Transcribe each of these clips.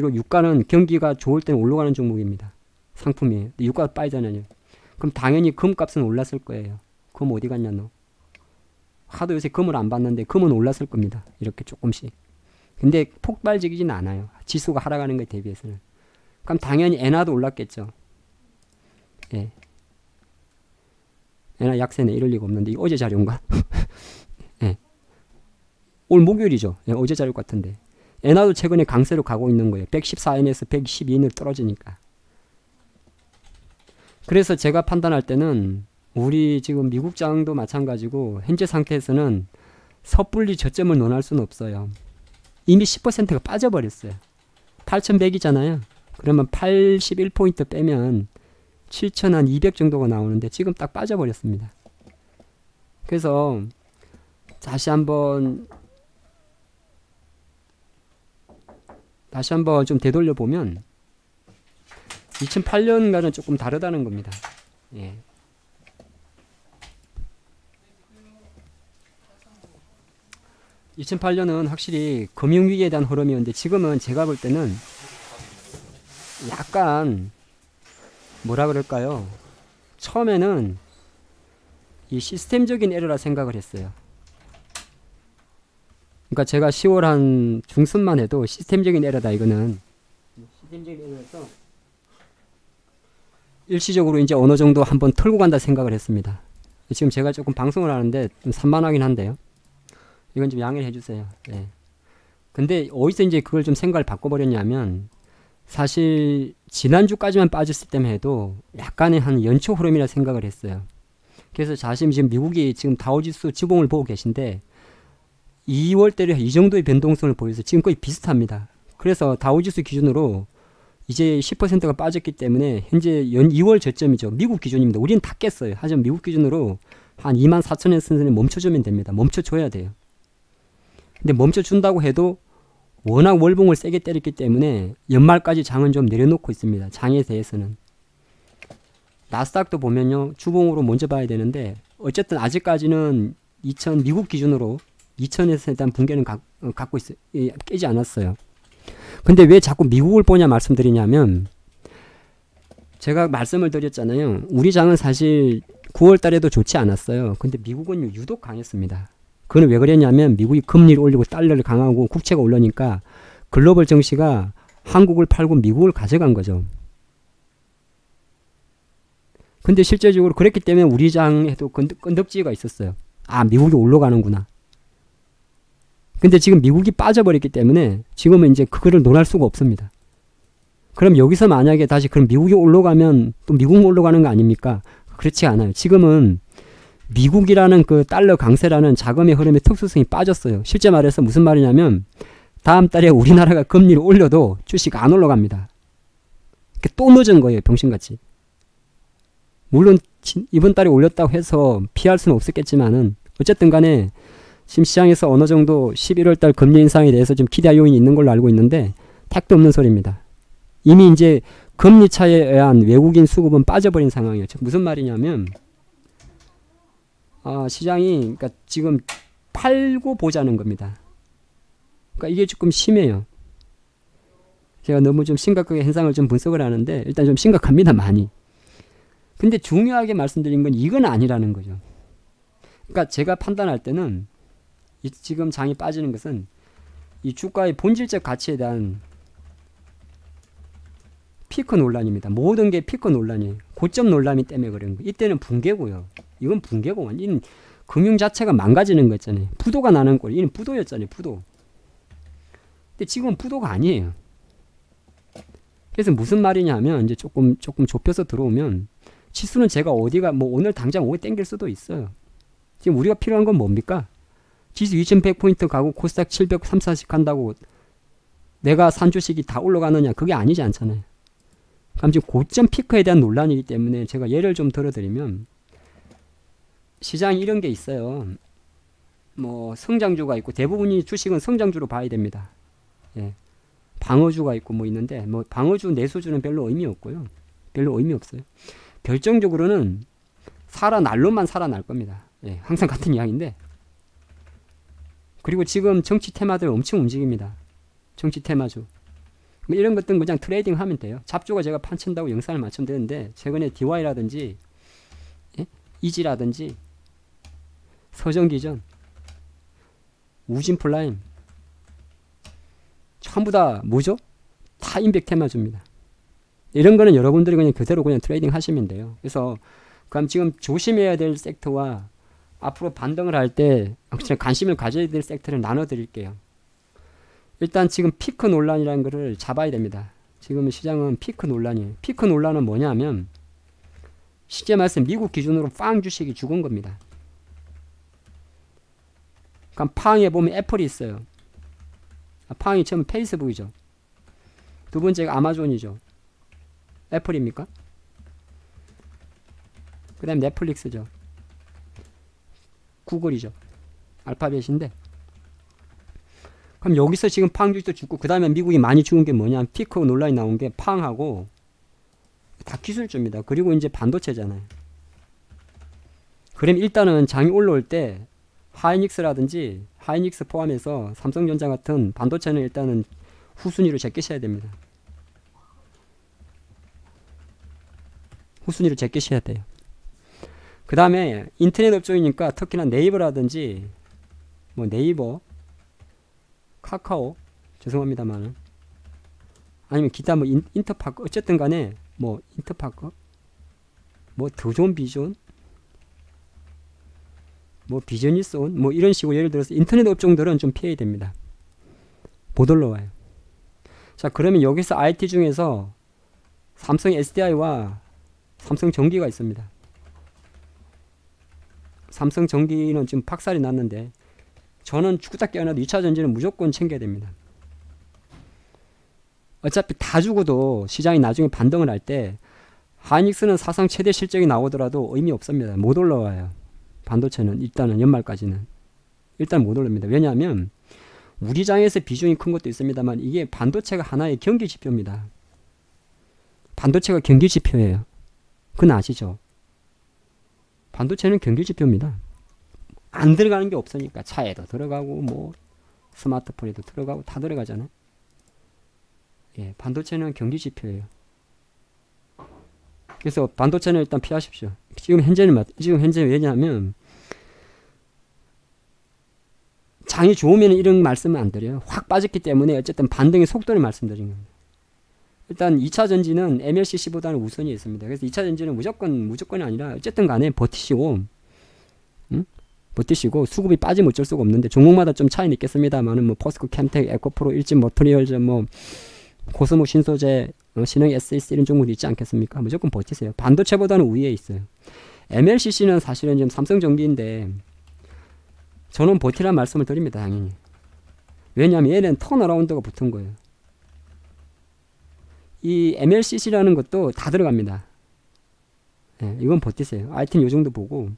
로 유가는 경기가 좋을 때는 올라가는 종목입니다. 상품이에요. 유가가 빠지잖아요. 그럼 당연히 금값은 올랐을 거예요. 금 어디 갔냐 너. 하도 요새 금을 안 봤는데 금은 올랐을 겁니다. 이렇게 조금씩. 근데 폭발적이진 않아요. 지수가 하락하는 것에 대비해서는. 그럼 당연히 엔화도 올랐겠죠. 예. 엔화 약세네 이럴 리가 없는데 어제 자료인가? 예. 오늘 목요일이죠. 예, 어제 자료 같은데. 엔화도 최근에 강세로 가고 있는 거예요. 114엔에서 112엔으로 떨어지니까. 그래서 제가 판단할 때는 우리 지금 미국 장도 마찬가지고 현재 상태에서는 섣불리 저점을 논할 수는 없어요. 이미 10%가 빠져버렸어요. 8,100이잖아요. 그러면 81포인트 빼면 7,200 정도가 나오는데 지금 딱 빠져버렸습니다. 그래서 다시 한번 다시 한번 좀 되돌려 보면 2008년과는 조금 다르다는 겁니다. 예. (2008년은) 확실히 금융위기에 대한 흐름이었는데 지금은 제가 볼 때는 약간 뭐라 그럴까요 처음에는 이 시스템적인 에러라 생각을 했어요 그러니까 제가 10월 한 중순만 해도 시스템적인 에러다 이거는 시스템적인 에러에서 일시적으로 이제 어느 정도 한번 털고 간다 생각을 했습니다. 지금 제가 조금 방송을 하는데 좀 산만하긴 한데요. 이건 좀 양해를 해주세요. 네. 근데 어디서 이제 그걸 좀 생각을 바꿔버렸냐면 사실 지난주까지만 빠졌을 때만 해도 약간의 한 연초 흐름이라 생각을 했어요. 그래서 자신이 지금 미국이 지금 다우지수 지봉을 보고 계신데 2월 때를 이 정도의 변동성을 보여서 지금 거의 비슷합니다. 그래서 다우지수 기준으로 이제 10%가 빠졌기 때문에 현재 연 2월 저점이죠. 미국 기준입니다. 우리는 다 깼어요. 하지만 미국 기준으로 한 2만 4천엔 선생님 멈춰주면 됩니다. 멈춰줘야 돼요. 근데 멈춰준다고 해도 워낙 월봉을 세게 때렸기 때문에 연말까지 장은 좀 내려놓고 있습니다. 장에 대해서는. 나스닥도 보면요. 주봉으로 먼저 봐야 되는데 어쨌든 아직까지는 2000 미국 기준으로 2000에서 일단 붕괴는 가, 어, 갖고 있어 예, 깨지 않았어요. 근데 왜 자꾸 미국을 보냐 말씀드리냐면 제가 말씀을 드렸잖아요. 우리 장은 사실 9월 달에도 좋지 않았어요. 근데 미국은 유독 강했습니다. 그건 왜 그랬냐면 미국이 금리를 올리고 달러를 강하고 국채가 올라니까 글로벌 정시가 한국을 팔고 미국을 가져간 거죠. 근데 실제적으로 그랬기 때문에 우리 장에도 끈덕지가 있었어요. 아, 미국이 올라가는구나. 근데 지금 미국이 빠져버렸기 때문에 지금은 이제 그거를 논할 수가 없습니다. 그럼 여기서 만약에 다시 그럼 미국이 올라가면 또 미국 올라가는 거 아닙니까? 그렇지 않아요. 지금은 미국이라는 그 달러 강세라는 자금의 흐름의 특수성이 빠졌어요. 실제 말해서 무슨 말이냐면 다음 달에 우리나라가 금리를 올려도 주식 안 올라갑니다. 또 늦은 거예요. 병신같이. 물론 이번 달에 올렸다고 해서 피할 수는 없었겠지만은 어쨌든 간에 지금 시장에서 어느 정도 11월 달 금리 인상에 대해서 좀 기대 요인이 있는 걸로 알고 있는데 택도 없는 소리입니다. 이미 이제 금리 차에 의한 외국인 수급은 빠져버린 상황이에요. 무슨 말이냐면 아, 시장이 그러니까 지금 팔고 보자는 겁니다. 그러니까 이게 조금 심해요. 제가 너무 좀 심각하게 현상을 좀 분석을 하는데 일단 좀 심각합니다 많이. 근데 중요하게 말씀드린 건 이건 아니라는 거죠. 그러니까 제가 판단할 때는 이 지금 장이 빠지는 것은 이 주가의 본질적 가치에 대한 피크 논란입니다. 모든 게 피크 논란이에요. 고점 논란이 때문에 그런 거예요. 이때는 붕괴고요. 이건 붕괴고 완전 금융 자체가 망가지는 거 있잖아요. 부도가 나는 꼴. 이는 부도였잖아요. 부도. 근데 지금은 부도가 아니에요. 그래서 무슨 말이냐면 이제 조금 조금 좁혀서 들어오면 지수는 제가 어디가 뭐 오늘 당장 오게 땡길 수도 있어요. 지금 우리가 필요한 건 뭡니까? 지수 2100포인트 가고 코스닥 700, 3, 40 간다고 내가 산 주식이 다 올라가느냐 그게 아니지 않잖아요. 그럼 지금 고점 피크에 대한 논란이기 때문에 제가 예를 좀 들어드리면 시장이 이런 게 있어요. 뭐 성장주가 있고 대부분이 주식은 성장주로 봐야 됩니다. 예. 방어주가 있고 뭐 있는데 뭐 방어주 내수주는 별로 의미 없고요. 별로 의미 없어요. 결정적으로는 살아날로만 살아날 겁니다. 예. 항상 같은 이야기인데 그리고 지금 정치 테마들 엄청 움직입니다. 정치 테마주. 뭐 이런 것들은 그냥 트레이딩 하면 돼요. 잡주가 제가 판친다고 영상을 맞추면 되는데 최근에 DY라든지 예? 이지라든지 서정기전 우진플라임 전부 다 뭐죠? 다 인백 테마주입니다. 이런 거는 여러분들이 그냥 그대로 그냥 트레이딩 하시면 돼요. 그래서 그럼 지금 조심해야 될 섹터와 앞으로 반등을 할때 관심을 가져야 될 섹터를 나눠 드릴게요. 일단 지금 피크 논란이라는 것을 잡아야 됩니다. 지금 시장은 피크 논란이에요. 피크 논란은 뭐냐면 쉽게 말해서 미국 기준으로 빵 주식이 죽은 겁니다. 그럼 팡에 보면 애플이 있어요. 팡이 처음 페이스북이죠. 두 번째가 아마존이죠. 애플입니까? 그 다음 넷플릭스죠. 구글이죠. 알파벳인데. 그럼 여기서 지금 팡 주식도 죽고 그 다음에 미국이 많이 죽은 게 뭐냐 피크 논란이 나온 게 팡하고 다 기술주입니다. 그리고 이제 반도체잖아요. 그럼 일단은 장이 올라올 때 하이닉스라든지 하이닉스 포함해서 삼성전자 같은 반도체는 일단은 후순위로 제끼셔야 됩니다. 후순위로 제끼셔야 돼요. 그 다음에 인터넷 업종이니까 특히나 네이버라든지 뭐 네이버, 카카오 죄송합니다만 아니면 기타 뭐 인, 터파크 어쨌든 간에 뭐 인터파크 뭐 더존 비존 뭐 비즈니스 온, 뭐 이런 식으로 예를 들어서 인터넷 업종들은 좀 피해야 됩니다. 못 올라와요. 자, 그러면 여기서 IT 중에서 삼성 SDI와 삼성 전기가 있습니다. 삼성 전기는 지금 박살이 났는데 저는 축구딱 깨어나도 2차 전지는 무조건 챙겨야 됩니다. 어차피 다 죽어도 시장이 나중에 반등을 할 때 하이닉스는 사상 최대 실적이 나오더라도 의미 없습니다. 못 올라와요. 반도체는 일단은 연말까지는 일단 못 올립니다. 왜냐하면 우리 장에서 비중이 큰 것도 있습니다만 이게 반도체가 하나의 경기 지표입니다. 반도체가 경기 지표예요. 그건 아시죠? 반도체는 경기 지표입니다. 안 들어가는 게 없으니까 차에도 들어가고 뭐 스마트폰에도 들어가고 다 들어가잖아요. 예, 반도체는 경기 지표예요. 그래서 반도체는 일단 피하십시오. 지금 현재는 지금 현재 왜냐하면 장이 좋으면 이런 말씀은 안 드려요. 확 빠졌기 때문에 어쨌든 반등의 속도를 말씀드린 겁니다. 일단 2차 전지는 MLCC보다는 우선이 있습니다. 그래서 2차 전지는 무조건 무조건이 아니라 어쨌든 간에 버티시고 응? 버티시고 수급이 빠지면 어쩔 수가 없는데 종목마다 좀 차이는 있겠습니다만은 뭐 포스코 캠텍 에코프로 일진 머터리얼즈 뭐 고스모 신소재 어, 신흥 SEC 이런 종목도 있지 않겠습니까? 무조건 버티세요. 반도체보다는 우위에 있어요. MLCC는 사실은 지금 삼성전기인데 저는 버티란 말씀을 드립니다. 당연히. 왜냐하면 얘는 턴어라운드가 붙은 거예요. 이 MLCC라는 것도 다 들어갑니다. 네, 이건 버티세요. 아이템 요 정도 보고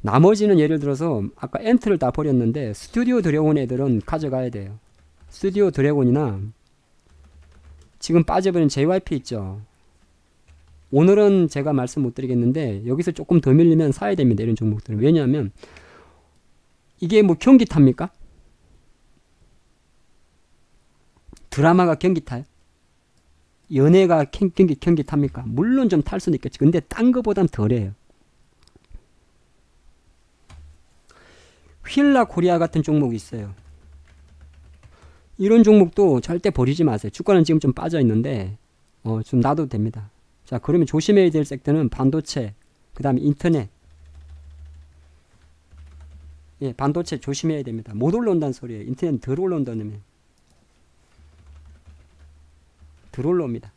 나머지는 예를 들어서 아까 엔트를 다 버렸는데 스튜디오 드래곤 애들은 가져가야 돼요. 스튜디오 드래곤이나 지금 빠져버린 JYP 있죠. 오늘은 제가 말씀 못 드리겠는데 여기서 조금 더 밀리면 사야 됩니다. 이런 종목들은. 왜냐하면 이게 뭐 경기 탑니까? 드라마가 경기 타요? 연애가 경기, 경기 탑니까? 물론 좀 탈 수는 있겠지. 근데 딴 거보단 덜해요. 휠라 코리아 같은 종목이 있어요. 이런 종목도 절대 버리지 마세요. 주가는 지금 좀 빠져 있는데 어, 좀 놔도 됩니다. 자, 그러면 조심해야 될 섹터는 반도체, 그 다음에 인터넷. 예, 반도체 조심해야 됩니다. 못 올라온다는 소리예요. 인터넷 덜 올라온다는 덜 올라옵니다.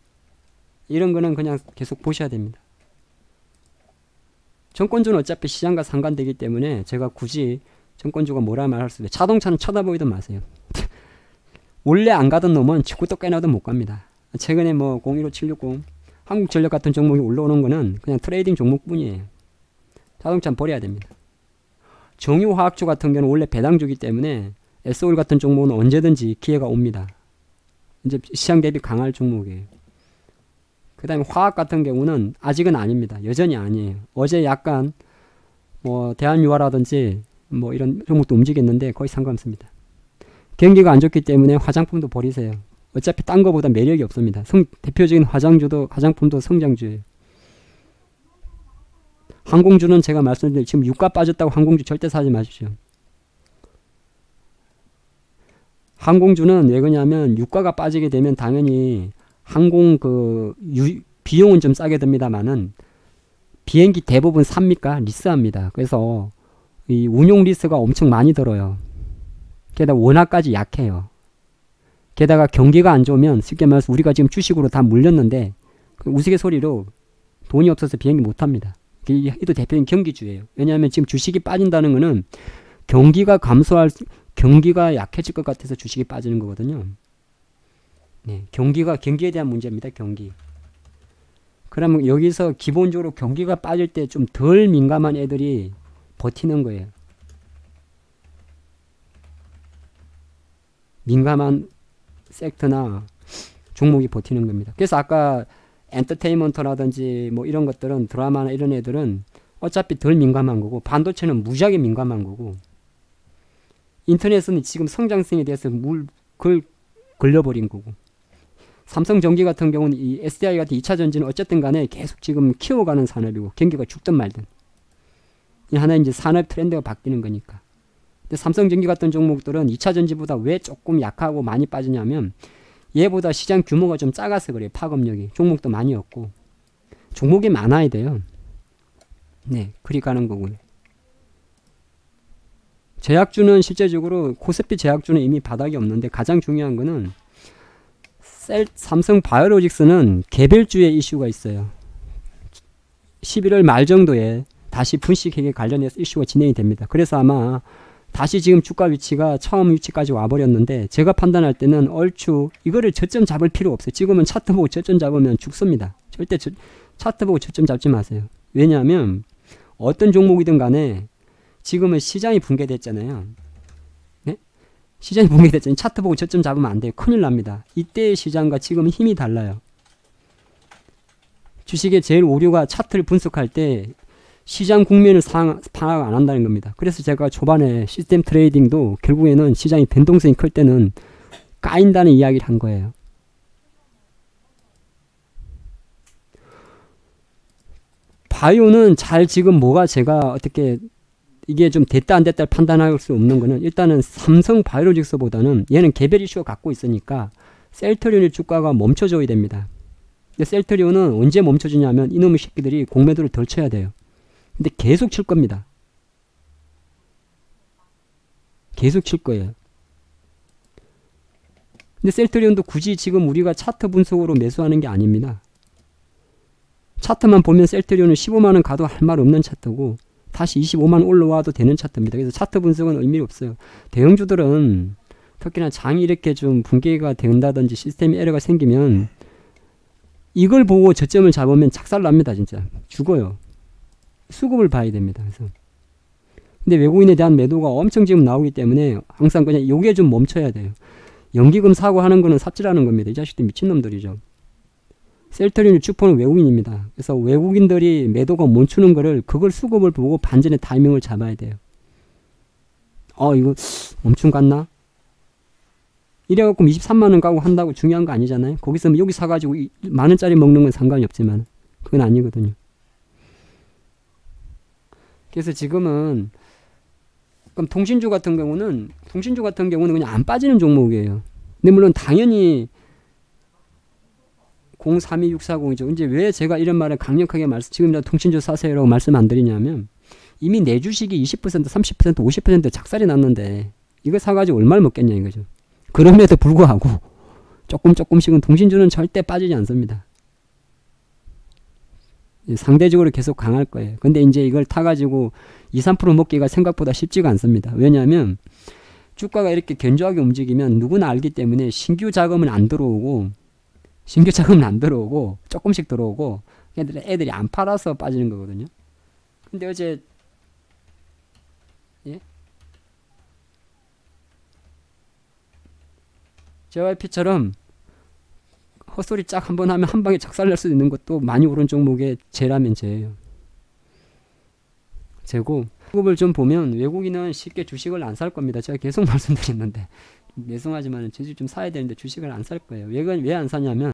이런 거는 그냥 계속 보셔야 됩니다. 정권주는 어차피 시장과 상관되기 때문에 제가 굳이 정권주가 뭐라 말할 수 없어요. 자동차는 쳐다보지도 마세요. 원래 안 가던 놈은 축구도 깨나도 못 갑니다. 최근에 뭐 015760 한국전력 같은 종목이 올라오는 거는 그냥 트레이딩 종목뿐이에요. 자동차는 버려야 됩니다. 정유화학주 같은 경우는 원래 배당주기 때문에 SOL 같은 종목은 언제든지 기회가 옵니다. 이제 시장 대비 강할 종목이에요. 그 다음에 화학 같은 경우는 아직은 아닙니다. 여전히 아니에요. 어제 약간 뭐 대한유화라든지 뭐 이런 종목도 움직였는데 거의 상관없습니다. 경기가 안 좋기 때문에 화장품도 버리세요. 어차피 딴 거보다 매력이 없습니다. 성, 대표적인 화장주도 화장품도 성장주예요. 항공주는 제가 말씀드린 지금 유가 빠졌다고 항공주 절대 사지 마십시오. 항공주는 왜 그러냐면 유가가 빠지게 되면 당연히 항공 그 유, 비용은 좀 싸게 듭니다만은 비행기 대부분 삽니까? 리스합니다. 그래서 이 운용 리스가 엄청 많이 들어요. 게다가 원화까지 약해요. 게다가 경기가 안 좋으면 쉽게 말해서 우리가 지금 주식으로 다 물렸는데 그 우스갯소리로 돈이 없어서 비행기 못 합니다. 이도 대표적인 경기주예요. 왜냐하면 지금 주식이 빠진다는 것은 경기가 감소할 경기가 약해질 것 같아서 주식이 빠지는 거거든요. 네, 경기가 경기에 대한 문제입니다. 경기. 그러면 여기서 기본적으로 경기가 빠질 때 좀 덜 민감한 애들이 버티는 거예요. 민감한 섹터나 종목이 버티는 겁니다. 그래서 아까 엔터테인먼트라든지 뭐 이런 것들은 드라마나 이런 애들은 어차피 덜 민감한 거고 반도체는 무지하게 민감한 거고 인터넷은 지금 성장성에 대해서 물 걸, 걸려버린 거고. 삼성전기 같은 경우는 이 SDI 같은 2차 전지는 어쨌든 간에 계속 지금 키워가는 산업이고 경기가 죽든 말든. 이 하나 이제 산업 트렌드가 바뀌는 거니까. 근데 삼성전기 같은 종목들은 2차 전지보다 왜 조금 약하고 많이 빠지냐면 얘보다 시장 규모가 좀 작아서 그래요 파급력이. 종목도 많이 없고. 종목이 많아야 돼요. 네 그리 가는 거고요 제약주는 실제적으로 코스피 제약주는 이미 바닥이 없는데 가장 중요한 거는 셀, 삼성 바이오로직스는 개별주의 이슈가 있어요. 11월 말 정도에 다시 분식회계 관련해서 이슈가 진행이 됩니다. 그래서 아마 다시 지금 주가 위치가 처음 위치까지 와버렸는데 제가 판단할 때는 얼추 이거를 저점 잡을 필요 없어요. 지금은 차트 보고 저점 잡으면 죽습니다. 절대 저, 차트 보고 저점 잡지 마세요. 왜냐하면 어떤 종목이든 간에 지금은 시장이 붕괴됐잖아요. 네? 시장이 붕괴됐잖아요. 차트 보고 저점 잡으면 안 돼요. 큰일 납니다. 이때의 시장과 지금은 힘이 달라요. 주식의 제일 오류가 차트를 분석할 때 시장 국면을 상, 파악 안 한다는 겁니다. 그래서 제가 초반에 시스템 트레이딩도 결국에는 시장이 변동성이 클 때는 까인다는 이야기를 한 거예요. 바이오는 잘 지금 뭐가 제가 어떻게 이게 좀 됐다 안 됐다 판단할 수 없는 거는 일단은 삼성 바이오로직스보다는 얘는 개별 이슈가 갖고 있으니까 셀트리온의 주가가 멈춰줘야 됩니다. 근데 셀트리온은 언제 멈춰지냐면 이놈의 새끼들이 공매도를 덜 쳐야 돼요. 근데 계속 칠 겁니다. 계속 칠 거예요. 근데 셀트리온도 굳이 지금 우리가 차트 분석으로 매수하는 게 아닙니다. 차트만 보면 셀트리온은 15만원 가도 할 말 없는 차트고 다시 25만 올라와도 되는 차트입니다. 그래서 차트 분석은 의미 없어요. 대형주들은 특히나 장이 이렇게 좀 붕괴가 된다든지 시스템 에러가 생기면 이걸 보고 저점을 잡으면 작살납니다. 진짜 죽어요. 수급을 봐야 됩니다. 그래서 근데 외국인에 대한 매도가 엄청 지금 나오기 때문에 항상 그냥 요게 좀 멈춰야 돼요. 연기금 사고 하는 거는 삽질하는 겁니다. 이 자식들 미친놈들이죠. 셀터리온 주포는 외국인입니다. 그래서 외국인들이 매도가 멈추는 거를 그걸 수급을 보고 반전의 타이밍을 잡아야 돼요. 어 이거 멈춤 같나? 이래갖고 23만원 가고 한다고 중요한 거 아니잖아요. 거기서 여기 사가지고 만원짜리 먹는 건 상관이 없지만 그건 아니거든요. 그래서 지금은 그럼 통신주 같은 경우는 통신주 같은 경우는 그냥 안 빠지는 종목이에요. 근데 물론 당연히 032640이죠. 이제 왜 제가 이런 말을 강력하게 말씀, 지금이라도 통신주 사 세요라고 말씀 안 드리냐면 이미 내 주식이 20%, 30%, 50% 작살이 났는데 이거 사가지고 얼마를 먹겠냐 이거죠. 그럼에도 불구하고 조금 조금씩은 통신주는 절대 빠지지 않습니다. 상대적으로 계속 강할 거예요. 근데 이제 이걸 타가지고 2, 3% 먹기가 생각보다 쉽지가 않습니다. 왜냐하면 주가가 이렇게 견조하게 움직이면 누구나 알기 때문에 신규 자금은 안 들어오고 신규 자금은 안 들어오고 조금씩 들어오고 애들이, 애들이 안 팔아서 빠지는 거거든요. 근데 어제 예? JYP처럼 헛소리 쫙한번 하면 한 방에 작살날 수 있는 것도 많이 오른 종목의 제라면 제예요. 제고 수급을 좀 보면 외국인은 쉽게 주식을 안 살 겁니다. 제가 계속 말씀드렸는데 죄송하지만 주식 좀 사야 되는데 주식을 안 살 거예요. 왜 왜 안 사냐면